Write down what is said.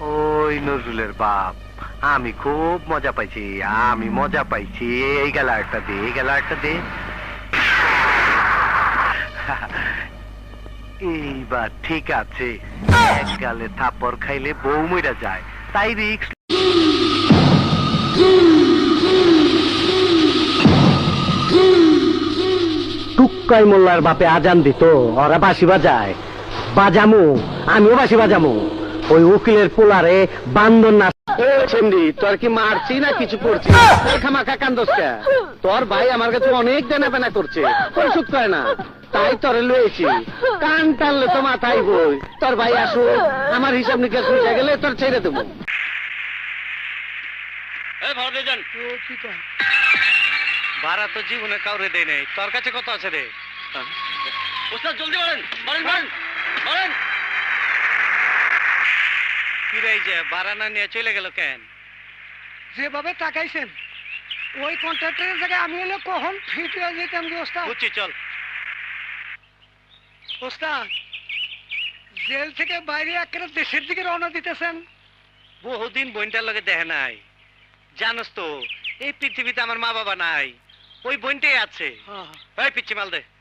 ওই নজরুলের বাপ, আমি খুব মজা পাইছি, আমি মজা পাইছি। এই গেলা একটা দে, এই গেলা একটা দে। এইবার ঠিক আছে। এক গালে থাপড় খাইলে বউ মইরা যায়, তাই রিক্স টুক্কাই মোল্লার বাপে আজান দিত, ওরা বাসি বাজায়। বাজামু, আমিও বাসি বাজামু। ওই উকিলের পোলারে বান্দর না তোর কি মারছি না কিছু করছি? খামাখা তোর ভাই আমার কাছে অনেক দেনা পেনা করছে। পরিশোধ করে না। তাই তোরে লয়েছি কান টানলে তো মাথায় বই। তোর ভাই আসো আমার হিসাব নিকাশ মিশে গেলে তোর ছেড়ে দেবো। ভাড়া তো জীবনে কাউরে দেয় নাই। তোর কাছে কত আছে রে? জলদি বলেন বলেন বলেন বলেন কি যে ভাড়া নিয়ে চলে গেল কেন? যেভাবে তাকাইছেন ওই কন্ট্রাক্টরের জায়গায় আমি হলে কখন ফিট হয়ে যেতাম যে ওস্তাদ? বুঝছি চল। ওস্তাদ জেল থেকে বাইরে একেবারে দেশের দিকে রওনা দিতেছেন। বহুদিন বোনটার লগে দেখে নাই। জানোস তো এই পৃথিবীতে আমার মা বাবা নাই। ওই বোনটাই আছে। হ্যাঁ। ওই পিচ্ছি মাল দে।